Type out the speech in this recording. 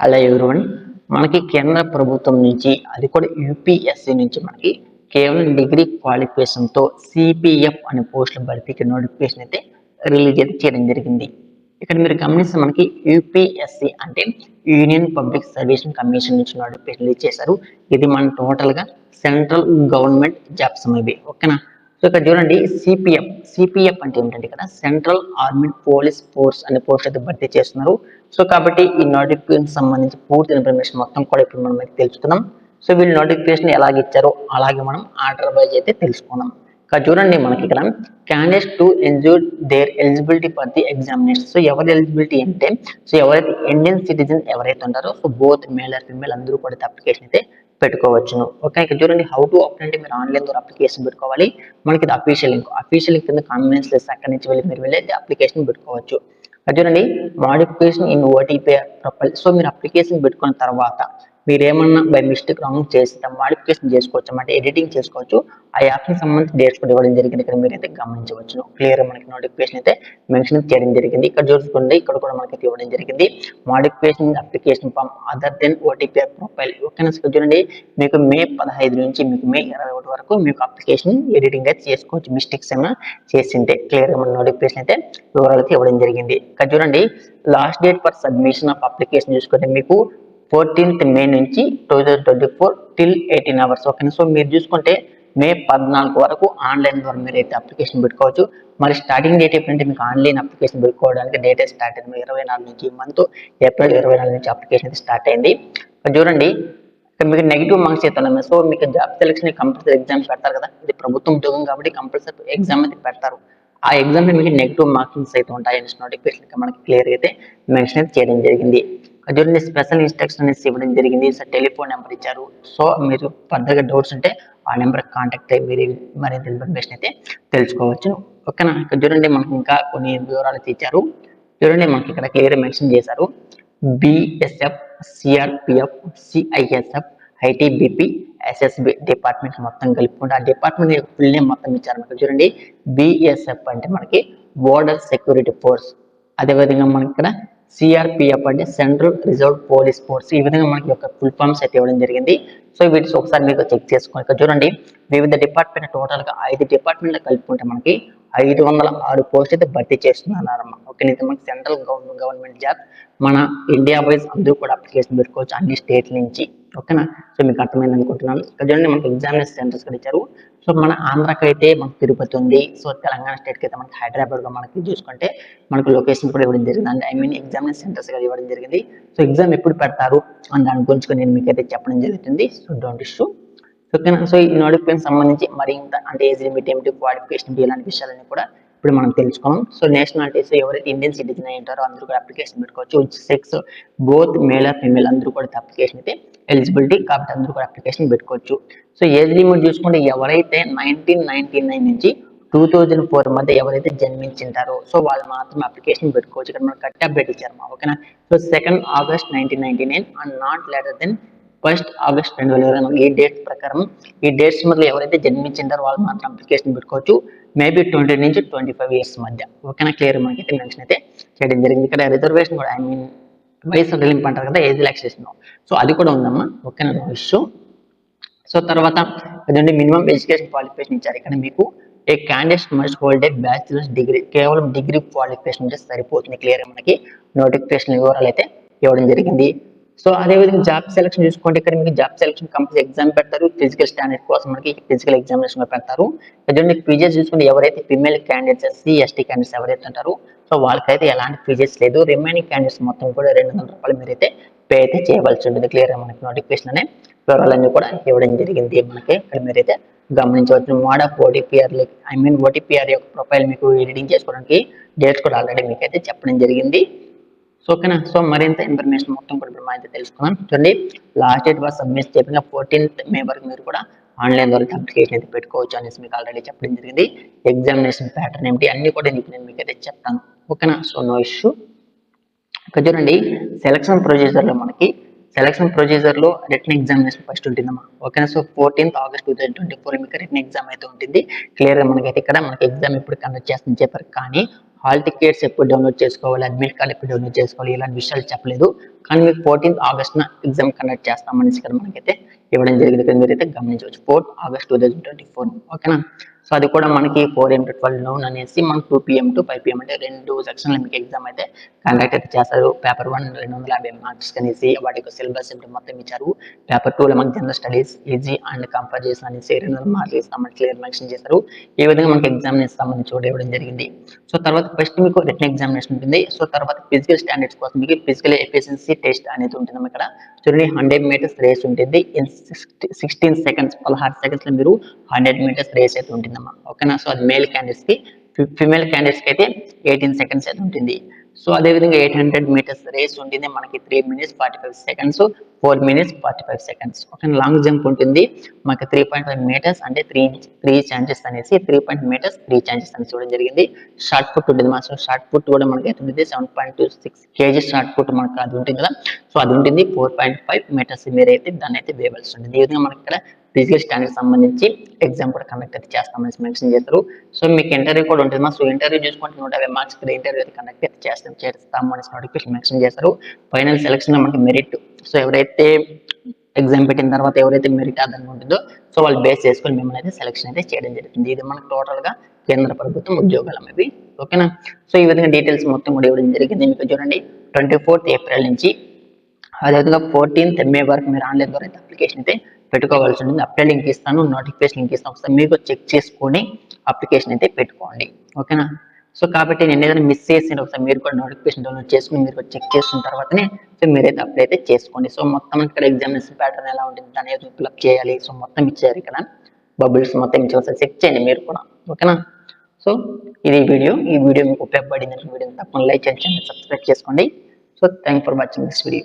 Hello everyone మనకి కేంద్ర ప్రభుత్వం నుంచి అది కూడా యూపీఎస్సీ నుంచి మనకి కేవలం డిగ్రీ క్వాలిఫికేషన్తో సిపిఎఫ్ అనే పోస్టుల భర్తీకి నోటిఫికేషన్ అయితే రిలీజ్ అయితే చేయడం జరిగింది. ఇక్కడ మీరు గమనిస్తే మనకి యూపీఎస్సీ అంటే యూనియన్ పబ్లిక్ సర్వీస్ కమిషన్ నుంచి నోటిఫికేషన్ రిలీజ్ చేశారు. ఇది మన టోటల్గా సెంట్రల్ గవర్నమెంట్ జాబ్స్ అనేవి ఓకేనా? సో ఇక్కడ చూడండి సిపిఎఫ్ సిపిఎఫ్ అంటే ఏంటంటే ఇక్కడ సెంట్రల్ ఆర్మీ పోలీస్ ఫోర్స్ అనే పోస్ట్ అయితే భర్తీ చేస్తున్నారు. సో కాబట్టి ఈ నోటిఫికేషన్ సంబంధించి పూర్తి ఇన్ఫర్మేషన్ మొత్తం కూడా ఇప్పుడు మనం అయితే తెలుసుకుందాం. సో వీళ్ళు నోటిఫికేషన్ ఎలాగ ఇచ్చారో అలాగే మనం ఆర్డర్ వైజ్ అయితే తెలుసుకుందాం. ఇక్కడ చూడండి మనకి ఇక్కడ candidates to ensure their eligibility for the examination so ఎవరి ఎలిజిబిలిటీ అంటే సో ఎవరైతే ఇండియన్ సిటిజన్ ఎవరైతే ఉంటారో so both male or female అందరూ కూడా అప్లికేషన్ అయితే పెట్టుకోవచ్చును. ఓకే ఇక్కడ చూడండి హౌ టు అప్లై అంటే మీరు ఆన్లైన్ ద్వారా అప్లికేషన్ పెట్టుకోవాలి. మనకి ఇది అఫీషియల్ లింక్ అఫీషియల్ లింక్ కింద కాన్ఫిడెన్స్ లెస్ అక్కడి నుంచి వెళ్ళి మీరు వెళ్ళి అప్లికేషన్ పెట్టుకోవచ్చు. చూడండి modification in OTP profile so మీరు అప్లికేషన్ పెట్టుకున్న తర్వాత మీరు ఏమన్నా బై మిస్టేక్ రాంగ్ చేస్తే మాడిఫికేషన్ చేసుకోవచ్చు అంటే ఎడిటింగ్ చేసుకోవచ్చు ఆ యాప్కి సంబంధించి డేట్స్ కూడా ఇవ్వడం జరిగింది. ఇక్కడ మీరు అయితే గమనించవచ్చు. క్లియర్ మనకి నోటిఫికేషన్ అయితే మెన్షన్ చేయడం జరిగింది. ఇక్కడ చూసుకోండి ఇక్కడ కూడా మనకి ఇవ్వడం జరిగింది. Modification application form other than OTP profile ఓకేనా సార్? చూడండి మీకు మే పదహైదు నుంచి మీకు మే ఇరవై ఒకటి వరకు మీకు అప్లికేషన్ ఎడిటింగ్ అయితే చేసుకోవచ్చు. మిస్టేక్స్ ఏమైనా చేసింటే క్లియర్ మన నోటిఫికేషన్ అయితే వివరాలు అయితే ఇవ్వడం జరిగింది. ఇక్కడ చూడండి last date for submission of application చూసుకుంటే మీకు ఫోర్టీన్త్ మే నుంచి two thousand twenty four till eighteen hours okay so మీరు చూసుకుంటే మే పద్నాలుగు వరకు ఆన్లైన్ ద్వారా మీరు అయితే అప్లికేషన్ పెట్టుకోవచ్చు. మరి స్టార్టింగ్ డేట్ ఎప్పుడంటే మీకు ఆన్లైన్ అప్లికేషన్ పెట్టుకోవడానికి డేట్ స్టార్ట్ అయింది. ఇరవై నాలుగు నుంచి మంత్ ఏప్రిల్ ఇరవై నాలుగు నుంచి అప్లికేషన్ అయితే స్టార్ట్ అయింది. చూడండి మీకు నెగిటివ్ మార్క్స్ అయితే ఉన్నాయి. సో మీకు జాబ్ సెలక్షన్ కంపల్సరీ ఎగ్జామ్ పెడతారు కదా ఇది ప్రభుత్వం ఉద్యోగం కాబట్టి కంపల్సరీ ఎగ్జామ్ అయితే పెడతారు. ఆ ఎగ్జామ్లో మీకు నెగిటివ్ మార్కింగ్స్ అయితే ఉంటాయి. నోటిఫికేషన్ మనకి క్లియర్ అయితే మెన్షన్ అయితే చేయడం జరిగింది. చూడండి స్పెషల్ ఇన్స్ట్రక్షన్స్ ఇవ్వడం జరిగింది. సార్ టెలిఫోన్ నెంబర్ ఇచ్చారు. సో మీరు ఫర్దర్గా డౌట్స్ ఉంటే ఆ నెంబర్ కాంటాక్ట్ అయ్యి మీరు మరింత ఇన్ఫర్మేషన్ అయితే తెలుసుకోవచ్చు. ఓకేనా ఇక్కడ చూడండి మనకి ఇంకా కొన్ని వివరాలు ఇచ్చారు చూడండి మనకి ఇక్కడ క్లియర్ మెన్షన్ చేశారు. BSF CRPF CISF ITBP SSB department మొత్తం కలుపుకుంటే ఆ డిపార్ట్మెంట్ యొక్క ఫుల్ నేమ్ మొత్తం ఇచ్చారు. మనకి చూడండి బిఎస్ఎఫ్ అంటే మనకి బోర్డర్ సెక్యూరిటీ ఫోర్స్ అదేవిధంగా మనకి ఇక్కడ సిఆర్పిఎఫ్ అంటే సెంట్రల్ రిజర్వ్ పోలీస్ ఫోర్స్ ఈ విధంగా మనకి యొక్క ఫుల్ ఫామ్స్ అయితే ఇవ్వడం జరిగింది. సో వీటి ఒకసారి మీకు చెక్ చేసుకోండి ఇక్కడ చూడండి. వివిధ డిపార్ట్మెంట్ టోటల్గా ఐదు డిపార్ట్మెంట్లు కలుపుకుంటే మనకి ఐదు వందల ఆరు పోస్ట్ అయితే భర్తీ చేస్తున్నారన్నమాట. ఓకే ఇది మనకి సెంట్రల్ గవర్నమెంట్ జాబ్. మన ఇండియా వైజ్ అందరూ కూడా అప్లికేషన్ పెట్టుకోవచ్చు. అన్ని స్టేట్ నుంచి. ఓకేనా? సో మీకు అర్థమైంది అనుకుంటున్నాను. ఇక్కడ చూడండి మనకి ఎగ్జామినేషన్ సెంటర్స్ కూడా ఇచ్చారు. సో మన ఆంధ్రాకి అయితే మనకు తిరుపతి ఉంది. సో తెలంగాణ స్టేట్కి అయితే మనకి హైదరాబాద్ మనకి చూసుకుంటే మనకి లొకేషన్ కూడా ఇవ్వడం జరిగింది. అంటే ఐ మీన్ ఎగ్జామినేషన్ సెంటర్స్ కూడా ఇవ్వడం జరిగింది. సో ఎగ్జామ్ ఎప్పుడు పెడతారు? అని దాని గురించి నేను మీకు అయితే చెప్పడం జరుగుతుంది. సో డోంట్ ఇష్యూ ఓకేనా? సో ఈ నోటిఫికేషన్ సంబంధించి మరింత అంటే ఏజ్ లిమిట్ ఏమిటి క్వాలిఫికేషన్ ఇలాంటి విషయాలన్నీ కూడా ఇప్పుడు మనం తెలుసుకున్నాం సో నేషనాలిటీస్ ఎవరైతే ఇండియన్ సిటిజన్ అయి ఉంటారో అందరూ కూడా అప్లికేషన్ పెట్టుకోవచ్చు. Sex both male or female అందరూ కూడా అప్లికేషన్ అయితే ఎలిజిబిలిటీ కాబట్టి అందరూ కూడా అప్లికేషన్ పెట్టుకోవచ్చు. సో ఏజ్ లిమిట్ చూసుకుంటే ఎవరైతే నైన్టీన్ నైన్టీ నైన్ నుంచి టూ థౌజండ్ ఫోర్ మధ్య ఎవరైతే జన్మించింటారో సో వాళ్ళు మాత్రం అప్లికేషన్ పెట్టుకోవచ్చు. ఇక్కడ మనం కట్ అప్డేట్ ఇచ్చారు ఓకేనా? So second August nineteen ninety nine and not later than first August రెండు వేల ఇరవై నాలుగు ఈ డేట్ ప్రకారం ఈ డేట్స్ మధ్య ఎవరైతే జన్మించింటారో వాళ్ళు మాత్రం అప్లికేషన్ పెట్టుకోవచ్చు. మేబీ ట్వంటీ నుంచి ట్వంటీ ఫైవ్ ఇయర్స్ మధ్య ఓకేనా క్లియర్ మనకి అయితే మెన్షన్ అయితే చేయడం జరిగింది. ఇక్కడ రిజర్వేషన్ కూడా ఐ మీన్ వయసు రిలింప్ అంటారు కదా ఏజ్ రిలాక్సేషన్ సో అది కూడా ఉందమ్మా. ఓకేనా నో? ఇష్యూ సో తర్వాత అదండి మినిమం ఎడ్యుకేషన్ క్వాలిఫికేషన్ ఇచ్చారు. ఇక్కడ మీకు a candidate must hold a bachelor's degree కేవలం డిగ్రీ క్వాలిఫికేషన్ ఉంటే సరిపోతుంది. క్లియర్ మనకి. నోటిఫికేషన్ వివరాలు అయితే ఇవ్వడం జరిగింది. సో అదేవిధంగా జాబ్ సెలక్షన్ చూసుకుంటే ఇక్కడ మీకు జాబ్ సెలక్షన్ కంపెనీ ఎగ్జామ్ పెడతారు. ఫిజికల్ స్టాండర్డ్ కోసం మనకి ఫిజికల్ ఎగ్జామినేషన్ పెడతారు. ఎదుటి ఫీజెస్ చూసుకుంటే ఎవరైతే female candidates SC ST candidates ఎవరైతే ఉంటారో సో వాళ్ళకైతే ఎలాంటి ఫీజెస్ లేదు. రిమైనింగ్ క్యాండిడేట్స్ మొత్తం కూడా రెండు వందల రూపాయలు మీరైతే పే అయితే చేయవలసి ఉంటుంది. క్లియర్ మనకి నోటిఫికేషన్ అనే వివరాలన్నీ కూడా ఇవ్వడం జరిగింది మనకి. ఇక్కడ మీరైతే గమనించవచ్చు. Mode of OTPR I mean OTPR యొక్క ప్రొఫైల్ మీకు ఎడిటింగ్ చేసుకోవడానికి డేట్స్ కూడా ఆల్రెడీ మీకు అయితే చెప్పడం జరిగింది. సో ఓకేనా సో మరింత ఇన్ఫర్మేషన్ మొత్తం కూడా ఇప్పుడు అయితే తెలుసుకుందాం. చూడండి లాస్ట్ డేట్ వాస్ సబ్మిట్ చెప్పిన ఫోర్టీన్త్ మే వరకు మీరు కూడా ఆన్లైన్ ద్వారా అప్లికేషన్ అయితే పెట్టుకోవచ్చు అనేసి మీకు ఆల్రెడీ చెప్పడం జరిగింది. ఎగ్జామినేషన్ ప్యాటర్న్ ఏమిటి? అన్ని కూడా నీకు నేను మీకు అయితే చెప్తాను. ఓకేనా? సో నో ఇష్యూ ఇక్కడ చూడండి సెలక్షన్ ప్రొసీజర్లో మనకి సెలక్షన్ ప్రొసీజర్లో రిటర్న్ ఎగ్జామినేషన్ ఫస్ట్ ఉంటుందమ్మా. ఓకేనా? So fourteenth August two thousand twenty four మీకు రిటర్న్ ఎగ్జామ్ అయితే ఉంటుంది. క్లియర్గా మనకైతే ఇక్కడ మనకి ఎగ్జామ్ ఎప్పుడు కండక్ట్ చేస్తుందని చెప్పారు. కానీ హాల్ టికెట్స్ ఎప్పుడు డౌన్లోడ్ చేసుకోవాలి? అడ్మిట్ కార్డ్ ఎప్పుడు డౌన్లోడ్ చేసుకోవాలి? ఇలాంటి విషయాలు చెప్పలేదు. కానీ మీకు ఫోర్టీన్త్ ఆగస్ట్న ఎగ్జామ్ కండక్ట్ చేస్తామనేసి ఇక్కడ మనకైతే ఇవ్వడం జరిగింది. ఇక్కడ మీరైతే గమనించవచ్చు. Fourth August two thousand twenty four ఓకేనా సో అది కూడా మనకి four AM to twelve noon అనేసి మనకు two PM to five PM అంటే రెండు సెక్షన్లు మీకు ఎగ్జామ్ అయితే కండక్ట్ అయితే చేస్తారు. పేపర్ వన్ రెండు వందల యాభై మార్క్స్ అనేసి వాటికి సిలబస్ ఏంటో మొత్తం ఇచ్చారు. పేపర్ టూలో మనకి general studies easy and compare అనేసి రెండు వందల మార్క్స్ ఇస్తామని క్లియర్ మెన్షన్ చేశారు. ఈ విధంగా మనకి ఎగ్జామినేషన్ సంబంధించి కూడా ఇవ్వడం జరిగింది. సో తర్వాత ఫస్ట్ మీకు రిటర్న్ ఎగ్జామినేషన్ ఉంటుంది. సో తర్వాత ఫిజికల్ స్టాండర్డ్స్ కోసం మీకు ఫిజికల్ ఎఫిషియన్సీ టెస్ట్ అనేది ఉంటుంది ఇక్కడ. చూడండి హండ్రెడ్ మీటర్స్ రేస్ ఉంటుంది ఇన్ సిక్స్టీన్ సెకండ్స్ పదహారు సెకండ్స్లో మీరు హండ్రెడ్ మీటర్స్ రేస్ అయితే ఉంటుందమ్మా ఓకేనా? సో అది మేల్ క్యాండిడేట్స్కి ఫిమేల్ క్యాండిడేట్స్కి అయితే ఎయిటీన్ సెకండ్స్ అయితే ఉంటుంది సో అదే విధంగా ఎయిట్ హండ్రెడ్ మీటర్స్ రేస్ ఉంటుంది మనకి three minutes forty five seconds four minutes forty five seconds okay long jump ఉంటుంది. మనకి త్రీ పాయింట్ ఫైవ్ మీటర్స్ అంటే త్రీ త్రీ ఛాన్సెస్ అనేసి three point metres three chances అనేసి చూడడం జరిగింది. షార్ట్ పుట్ ఉంటుంది. మా షార్ట్ పుట్ కూడా మనకి అయితే ఉంటుంది? Seven point two six KG shot put మనకి అది ఉంటుంది కదా. సో అది ఉంటుంది. ఫోర్ పాయింట్ ఫైవ్ మీటర్స్ మీరైతే దాన్ని అయితే వేయవలసి ఉంటుంది. ఈ విధంగా మనకి ఇక్కడ ఫిజికల్ స్టాండర్డ్ సంబంధించి ఎగ్జామ్ కూడా కండక్ట్ అయితే చేస్తామని మెన్షన్ చేస్తారు. సో మీకు ఇంటర్వ్యూ కూడా ఉంటుంది మా సో ఇంటర్వ్యూ చూసుకుంటే నూట యాభై మార్క్స్ ఇంటర్వ్యూ అయితే కండక్ట్ అయితే చేస్తాం. చేస్తాము అనేసి నోటిఫికేషన్ మెన్షన్ చేస్తారు. ఫైనల్ సెలక్షన్లో మనకి మెరిట్ సో ఎవరైతే ఎగ్జామ్ పెట్టిన తర్వాత ఎవరైతే మెరిట్ ఆధారంగా ఉంటుందో సో వాళ్ళు బేస్ చేసుకొని మిమ్మల్ని అయితే సెలక్షన్ అయితే చేయడం జరుగుతుంది. ఇది మనకు టోటల్గా కేంద్ర ప్రభుత్వం ఉద్యోగాలు అనేవి. ఓకేనా సో ఈ విధంగా డీటెయిల్స్ మొత్తం కూడా ఇవ్వడం జరిగింది. మీకు చూడండి. ట్వంటీ ఫోర్త్ ఏప్రిల్ నుంచి అదేవిధంగా ఫోర్టీన్త్ మే వరకు మీరు ఆన్లైన్ ద్వారా అయితే అప్లికేషన్ అయితే పెట్టుకోవాల్సి ఉంటుంది అప్లై లింక్ ఇస్తాను నోటిఫికేషన్ లింక్ ఇస్తాను. ఒకసారి మీకు చెక్ చేసుకొని అప్లికేషన్ అయితే పెట్టుకోండి. ఓకేనా? సో కాబట్టి నేను ఏదైనా మిస్ చేసిన ఒకసారి మీరు కూడా నోటిఫికేషన్ డౌన్లోడ్ చేసుకుని మీరు కూడా చెక్ చేసుకున్న తర్వాతనే సో మీరైతే అప్లై అయితే చేసుకోండి. సో మొత్తం ఇక్కడ ఎగ్జామినేషన్ ప్యాటర్న్ ఎలా ఉంటుంది దాని ఏదో ఫిల్అప్ చేయాలి సో మొత్తం ఇచ్చారు ఇక్కడ. బబుల్స్ మొత్తం ఇచ్చి ఒకసారి చెక్ చేయండి మీరు కూడా. ఓకేనా? సో ఇది వీడియో. ఈ వీడియో మీకు ఉపయోగపడింది వీడియో తప్పకుండా లైక్ చేయండి సబ్స్క్రైబ్ చేసుకోండి. So thank for watching this video.